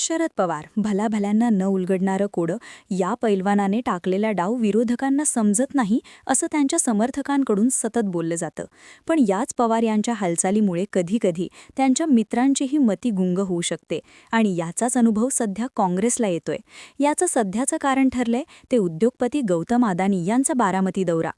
शरद पवार भलाभल्यांना न उलगडणारं कोडं या पैलवानाने टाकलेला डाव विरोधकांना समजत नाही असं त्यांच्या समर्थकांकडून सतत बोललं जातं. पण याच पवार यांच्या हालचालीमुळे कधीकधी त्यांच्या मित्रांचीही मती गुंग होऊ शकते आणि याचाच अनुभव सध्या काँग्रेसला येतोय. याचं सध्याचं कारण ठरलंय ते उद्योगपती गौतम अदानी यांचा बारामती दौरा.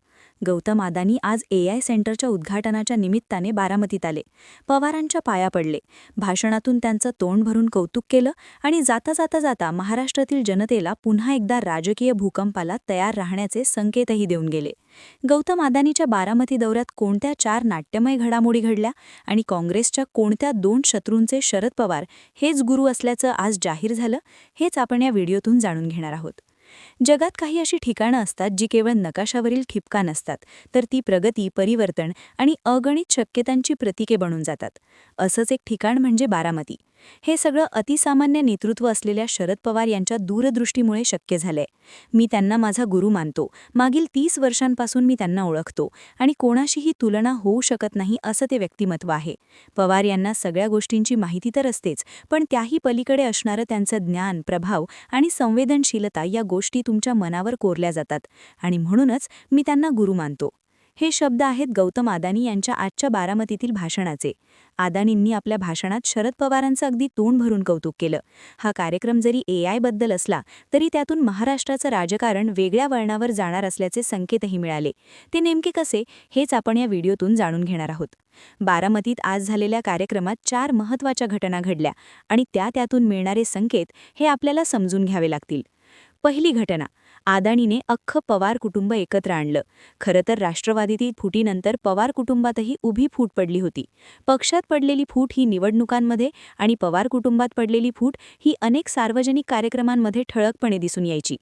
गौतम आदानी आज ए आय सेंटरच्या उद्घाटनाच्या निमित्ताने बारामतीत आले. पवारांच्या पाया पडले. भाषणातून त्यांचं तोंड भरून कौतुक केलं आणि जाता जाता जाता महाराष्ट्रातील जनतेला पुन्हा एकदा राजकीय भूकंपाला तयार राहण्याचे संकेतही देऊन गेले. गौतम आदानीच्या बारामती दौऱ्यात कोणत्या चार नाट्यमय घडामोडी घडल्या आणि काँग्रेसच्या कोणत्या दोन शत्रूंचे शरद पवार हेच गुरु असल्याचं आज जाहीर झालं हेच आपण या व्हिडिओतून जाणून घेणार आहोत. जगात काही अशी ठिकाणं असतात जी केवळ नकाशावरील ठिपका नसतात तर ती प्रगती परिवर्तन आणि अगणित शक्यतांची प्रतीके बनून जातात. असंच एक ठिकाण म्हणजे बारामती. हे सगळं अतिसामान्य नेतृत्व असलेल्या शरद पवार यांच्या दूरदृष्टीमुळे शक्य झालंय. मी त्यांना माझा गुरु मानतो. मागील तीस वर्षांपासून मी त्यांना ओळखतो आणि कोणाशीही तुलना होऊ शकत नाही असं ते व्यक्तिमत्व आहे. पवार यांना सगळ्या गोष्टींची माहिती तर असतेच पण त्याही पलीकडे असणारं त्यांचं ज्ञान प्रभाव आणि संवेदनशीलता या गोष्टी तुमच्या मनावर कोरल्या जातात आणि म्हणूनच मी त्यांना गुरु मानतो. हे शब्द आहेत गौतम अदानी यांच्या आजच्या बारामतीतील भाषणाचे. आदानींनी आपल्या भाषणात शरद पवारांचं अगदी तोंड भरून कौतुक केलं. हा कार्यक्रम जरी ए आयबद्दल असला तरी त्यातून महाराष्ट्राचं राजकारण वेगळ्या वळणावर जाणार असल्याचे संकेतही मिळाले. ते नेमके कसे हेच आपण या व्हिडिओतून जाणून घेणार आहोत. बारामतीत आज झालेल्या कार्यक्रमात चार महत्त्वाच्या घटना घडल्या आणि त्या त्यातून मिळणारे संकेत हे आपल्याला समजून घ्यावे लागतील. पहिली घटना. आदानीने अख्खं पवार कुटुंब एकत्र आणलं. खरं तर राष्ट्रवादीतील फुटीनंतर पवार कुटुंबातही उभी फूट पडली होती. पक्षात पडलेली फूट ही निवडणुकांमध्ये आणि पवार कुटुंबात पडलेली फूट ही अनेक सार्वजनिक कार्यक्रमांमध्ये ठळकपणे दिसून यायची.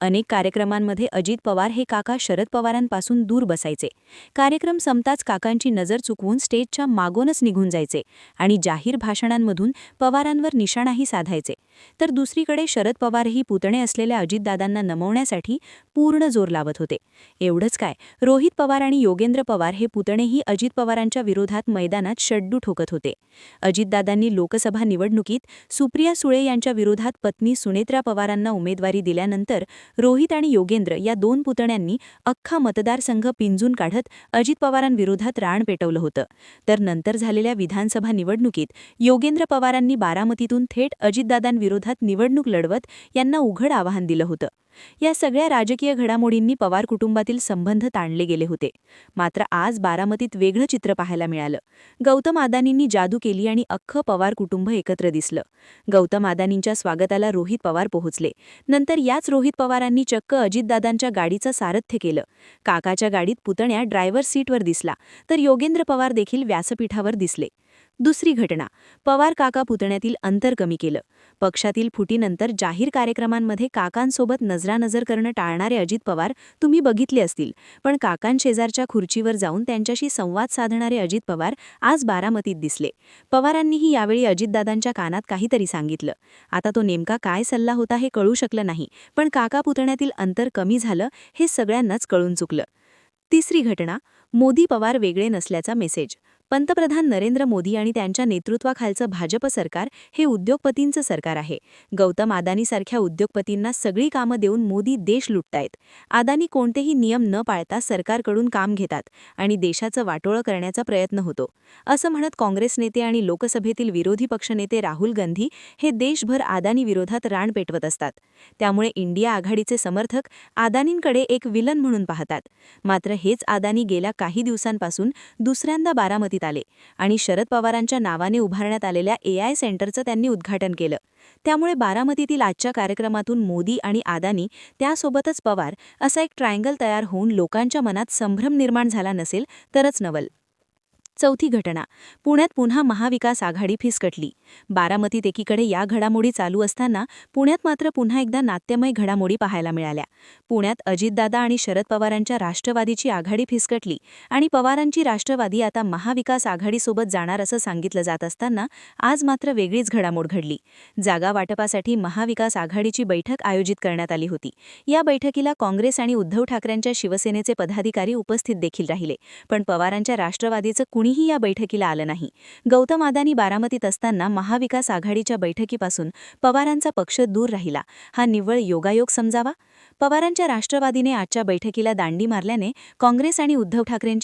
अनेक कार्यक्रमांमध्ये अजित पवार हे काका शरद पवारांपासून दूर बसायचे. कार्यक्रम संपताच काकांची नजर चुकवून स्टेजच्या मागूनच निघून जायचे आणि जाहीर भाषणांमधून पवारांवर निशाणाही साधायचे. तर दुसरीकडे शरद पवारही पुतणे असलेल्या अजितदादांना नमवण्यासाठी पूर्ण जोर लावत होते. एवढंच काय रोहित पवार आणि योगेंद्र पवार हे पुतणेही अजित पवारांच्या विरोधात मैदानात शड्डू ठोकत होते. अजितदादांनी लोकसभा निवडणुकीत सुप्रिया सुळे यांच्या विरोधात पत्नी सुनेत्रा पवारांना उमेदवारी दिल्यानंतर रोहित आणि योगेंद्र या दोन पुतण्यांनी अख्खा मतदारसंघ पिंजून काढत अजित पवारांविरोधात राण पेटवलं होतं. तर नंतर झालेल्या विधानसभा निवडणुकीत योगेंद्र पवारांनी बारामतीतून थेट अजितदादांविरोधात निवडणूक लढवत यांना उघड आवाहन दिलं होतं. या सगळ्या राजकीय घडामोडींनी पवार कुटुंबातील संबंध ताणले गेले होते. मात्र आज बारामतीत वेगळं चित्र पाहायला मिळालं. गौतम अदानींनी जादू केली आणि अख्खं पवार कुटुंब एकत्र दिसलं. गौतम अदानींच्या स्वागताला रोहित पवार पोहोचले. नंतर याच रोहित पवारांनी चक्क अजितदादांच्या गाडीचं सारथ्य केलं. काकाच्या गाडीत पुतण्या ड्रायव्हर सीटवर दिसला. तर योगेंद्र पवार देखील व्यासपीठावर दिसले. दुसरी घटना. पवार काका पुतण्यातील अंतर कमी केलं. पक्षातील फुटीनंतर जाहीर कार्यक्रमांमध्ये काकांसोबत नजरानजर करणं टाळणारे अजित पवार तुम्ही बघितले असतील. पण काकांशेजारच्या खुर्चीवर जाऊन त्यांच्याशी संवाद साधणारे अजित पवार आज बारामतीत दिसले. पवारांनीही यावेळी अजितदादांच्या कानात काहीतरी सांगितलं. आता तो नेमका काय सल्ला होता हे कळू शकलं नाही. पण काका पुतण्यातील अंतर कमी झालं हे सगळ्यांनाच कळून चुकलं. तिसरी घटना. मोदी पवार वेगळे नसल्याचा मेसेज. पंतप्रधान नरेंद्र मोदी आणि त्यांच्या नेतृत्वाखालचं भाजप सरकार हे उद्योगपतींचं सरकार आहे. गौतम अदानीसारख्या उद्योगपतींना सगळी कामं देऊन मोदी देश लुटतायत. अदानी कोणतेही नियम न पाळता सरकारकडून काम घेतात आणि देशाचं वाटोळं करण्याचा प्रयत्न होतो. असं म्हणत काँग्रेस नेते आणि लोकसभेतील विरोधी पक्षनेते राहुल गांधी हे देशभर अदानी विरोधात राण पेटवत असतात. त्यामुळे इंडिया आघाडीचे समर्थक अदानींकडे एक विलन म्हणून पाहतात. मात्र हेच अदानी गेल्या काही दिवसांपासून दुसऱ्यांदा बारामती मुलाखतीत आले आणि शरद पवारांच्या नावाने उभारण्यात आलेल्या ए आय सेंटरचं त्यांनी उद्घाटन केलं. त्यामुळे बारामतीतील आजच्या कार्यक्रमातून मोदी आणि आदानी त्यासोबतच पवार असा एक ट्रायंगल तयार होऊन लोकांच्या मनात संभ्रम निर्माण झाला नसेल तरच नवल. चौथी घटना. पुण्यात पुन्हा महाविकास आघाडी फिसकटली. बारामतीत एकीकडे या घडामोडी चालू असताना पुण्यात मात्र पुन्हा एकदा नाट्यमय घडामोडी पाहायला मिळाल्या. पुण्यात अजितदादा आणि शरद पवारांच्या राष्ट्रवादीची आघाडी फिसकटली आणि पवारांची राष्ट्रवादी आता महाविकास आघाडीसोबत जाणार असं सांगितलं जात असताना आज मात्र वेगळीच घडामोड घडली. जागा वाटपासाठी महाविकास आघाडीची बैठक आयोजित करण्यात आली होती. या बैठकीला काँग्रेस आणि उद्धव ठाकरेंच्या शिवसेनेचे पदाधिकारी उपस्थित देखील राहिले. पण पवारांच्या राष्ट्रवादीचं कोणीही या बैठकीला आलं नाही. गौतम अदानी बारामतीत असताना महाविकास आघाडीच्या बैठकीपासून पवारांचा पक्ष दूर राहिला. हा निव्वळ योगायोग समजावा? पवारांच्या राष्ट्रवादीने आजच्या बैठकीला दांडी मारल्याने काँग्रेस आणि उद्धव ठाकरेंची